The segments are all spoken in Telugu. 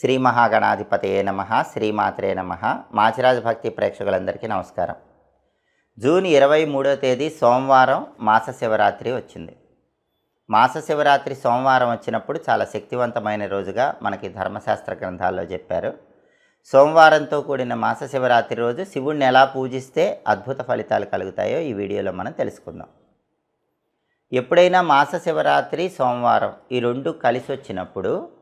శ్రీ మహాగణాధిపతయే నమ శ్రీమాత్రే నమ. మాచిరాజ భక్తి ప్రేక్షకులందరికీ నమస్కారం. జూన్ ఇరవై మూడో తేదీ సోమవారం మాస శివరాత్రి వచ్చింది. మాస శివరాత్రి సోమవారం వచ్చినప్పుడు చాలా శక్తివంతమైన రోజుగా మనకి ధర్మశాస్త్ర గ్రంథాల్లో చెప్పారు. సోమవారంతో కూడిన మాస శివరాత్రి రోజు శివుణ్ణి ఎలా పూజిస్తే అద్భుత ఫలితాలు కలుగుతాయో ఈ వీడియోలో మనం తెలుసుకుందాం. ఎప్పుడైనా మాస శివరాత్రి సోమవారం ఈ రెండు కలిసి వచ్చినప్పుడు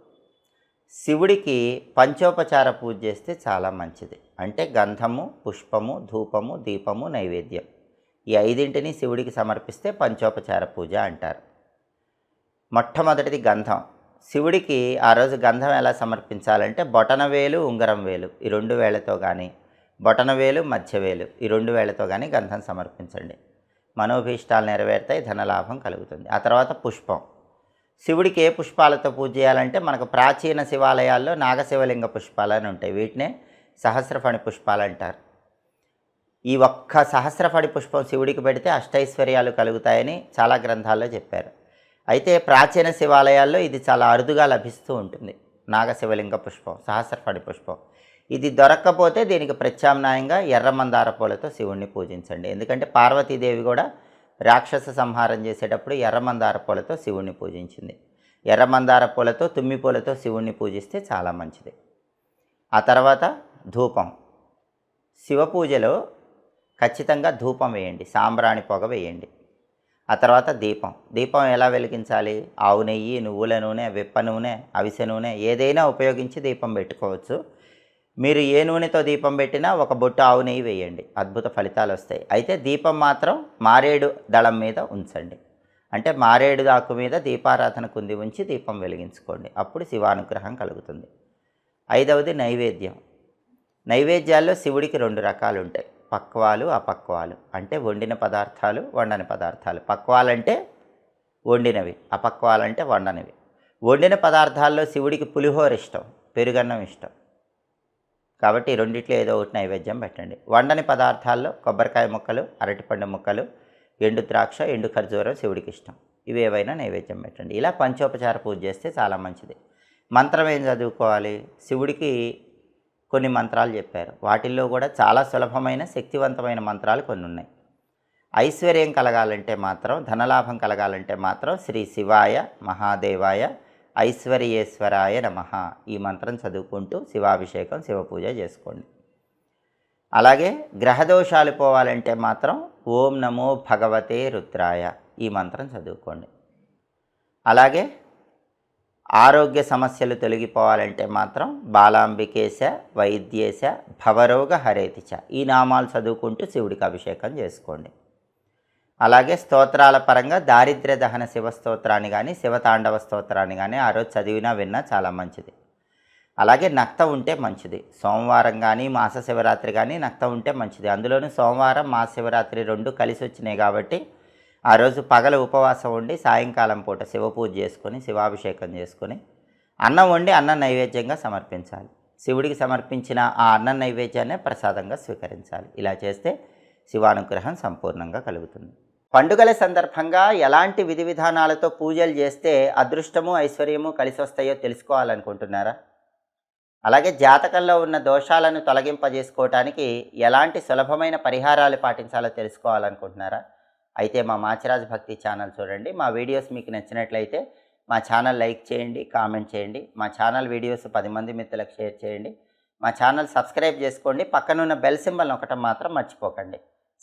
శివుడికి పంచోపచార పూజ చేస్తే చాలా మంచిది. అంటే గంధము పుష్పము ధూపము దీపము నైవేద్యం. ఈ ఐదింటిని శివుడికి సమర్పిస్తే పంచోపచార పూజ అంటారు. మొట్టమొదటిది గంధం. శివుడికి ఆ రోజు గంధం ఎలా సమర్పించాలంటే బొటనవేలు ఉంగరం వేలు. ఈ రెండు వేలతో కానీ బొటనవేలు మధ్యవేలు ఈ రెండు వేలతో కానీ గంధం సమర్పించండి. మనోభీష్టాలు నెరవేరుతాయి ధనలాభం కలుగుతుంది. ఆ తర్వాత పుష్పం. శివుడికి ఏ పుష్పాలతో పూజ చేయాలంటే మనకు ప్రాచీన శివాలయాల్లో నాగశివలింగ పుష్పాలు అని ఉంటాయి. వీటినే సహస్రఫణి పుష్పాలు అంటారు. ఈ ఒక్క సహస్రఫణి పుష్పం శివుడికి పెడితే అష్టైశ్వర్యాలు కలుగుతాయని చాలా గ్రంథాల్లో చెప్పారు. అయితే ప్రాచీన శివాలయాల్లో ఇది చాలా అరుదుగా లభిస్తూ ఉంటుంది. నాగశివలింగ పుష్పం సహస్రఫణి పుష్పం. ఇది దొరక్కపోతే దీనికి ప్రత్యామ్నాయంగా ఎర్రమందార పూలతో శివుణ్ణి పూజించండి. ఎందుకంటే పార్వతీదేవి కూడా రాక్షస సంహారం చేసేటప్పుడు ఎర్రమందార పూలతో శివుణ్ణి పూజించింది. ఎర్రమందార పూలతో తుమ్మి పూలతో శివుణ్ణి పూజిస్తే చాలా మంచిది. ఆ తర్వాత ధూపం. శివ పూజలో ఖచ్చితంగా ధూపం వేయండి సాంబ్రాణి పొగ వేయండి. ఆ తర్వాత దీపం. దీపం ఎలా వెలిగించాలి? ఆవు నెయ్యి నువ్వుల నూనె విప్ప నూనె అవిసె నూనె ఏదైనా ఉపయోగించి దీపం పెట్టుకోవచ్చు. మీరు ఏ నూనెతో దీపం పెట్టినా ఒక బొట్టు ఆవు నెయ్యి వేయండి. అద్భుత ఫలితాలు వస్తాయి. అయితే దీపం మాత్రం మారేడు దళం మీద ఉంచండి. అంటే మారేడు ఆకు మీద దీపారాధన కుంది ఉంచి దీపం వెలిగించుకోండి. అప్పుడు శివానుగ్రహం కలుగుతుంది. ఐదవది నైవేద్యం. నైవేద్యాల్లో శివుడికి రెండు రకాలు ఉంటాయి. పక్వాలు అపక్వాలు. అంటే వండిన పదార్థాలు వండని పదార్థాలు. పక్వాలంటే వండినవి అపక్వాలంటే వండనివి. వండిన పదార్థాల్లో శివుడికి పులిహోర ఇష్టం పెరుగన్నం ఇష్టం. కాబట్టి రెండిట్లో ఏదో ఒకటి నైవేద్యం పెట్టండి. వండని పదార్థాల్లో కొబ్బరికాయ ముక్కలు అరటిపండు ముక్కలు ఎండు ద్రాక్ష ఎండు ఖర్జూరం శివుడికి ఇష్టం. ఇవి ఏవైనా నైవేద్యం పెట్టండి. ఇలా పంచోపచార పూజ చేస్తే చాలా మంచిది. మంత్రం ఏం చదువుకోవాలి? శివుడికి కొన్ని మంత్రాలు చెప్పారు. వాటిల్లో కూడా చాలా సులభమైన శక్తివంతమైన మంత్రాలు కొన్ని ఉన్నాయి. ఐశ్వర్యం కలగాలంటే మాత్రం ధనలాభం కలగాలంటే మాత్రం శ్రీ శివాయ మహాదేవాయ ఐశ్వర్యేశ్వరాయ నమ. ఈ మంత్రం చదువుకుంటూ శివాభిషేకం శివపూజ చేసుకోండి. అలాగే గ్రహదోషాలు పోవాలంటే మాత్రం ఓం నమో భగవతే రుద్రాయ ఈ మంత్రం చదువుకోండి. అలాగే ఆరోగ్య సమస్యలు తొలగిపోవాలంటే మాత్రం బాలాంబికేశ వైద్యేశ భవరోగ హరేతిచ ఈ నామాలు చదువుకుంటూ శివుడికి అభిషేకం చేసుకోండి. అలాగే స్తోత్రాల పరంగా దారిద్ర్య దహన శివ స్తోత్రాన్ని కానీ శివతాండవ స్తోత్రాన్ని కానీ ఆ రోజు చదివినా విన్నా చాలా మంచిది. అలాగే నక్త ఉంటే మంచిది. సోమవారం కానీ మాస శివరాత్రి కానీ నక్త ఉంటే మంచిది. అందులోనూ సోమవారం మాస శివరాత్రి రెండు కలిసి వచ్చినాయి కాబట్టి ఆ రోజు పగల ఉపవాసం ఉండి సాయంకాలం పూట శివ పూజ చేసుకొని శివాభిషేకం చేసుకొని అన్నం వండి అన్నం నైవేద్యంగా సమర్పించాలి. శివుడికి సమర్పించిన ఆ అన్నం నైవేద్యాన్ని ప్రసాదంగా స్వీకరించాలి. ఇలా చేస్తే శివానుగ్రహం సంపూర్ణంగా కలుగుతుంది. పండుగల సందర్భంగా ఎలాంటి విధి విధానాలతో పూజలు చేస్తే అదృష్టము ఐశ్వర్యము కలిసి వస్తాయో తెలుసుకోవాలనుకుంటున్నారా? అలాగే జాతకంలో ఉన్న దోషాలను తొలగింపజేసుకోవటానికి ఎలాంటి సులభమైన పరిహారాలు పాటించాలో తెలుసుకోవాలనుకుంటున్నారా? అయితే మా మాచిరాజ్ భక్తి ఛానల్ చూడండి. మా వీడియోస్ మీకు నచ్చినట్లయితే మా ఛానల్ లైక్ చేయండి కామెంట్ చేయండి. మా ఛానల్ వీడియోస్ పది మంది మిత్రులకు షేర్ చేయండి. మా ఛానల్ సబ్స్క్రైబ్ చేసుకోండి. పక్కనున్న బెల్ సింబల్ ఒకటం మాత్రం మర్చిపోకండి.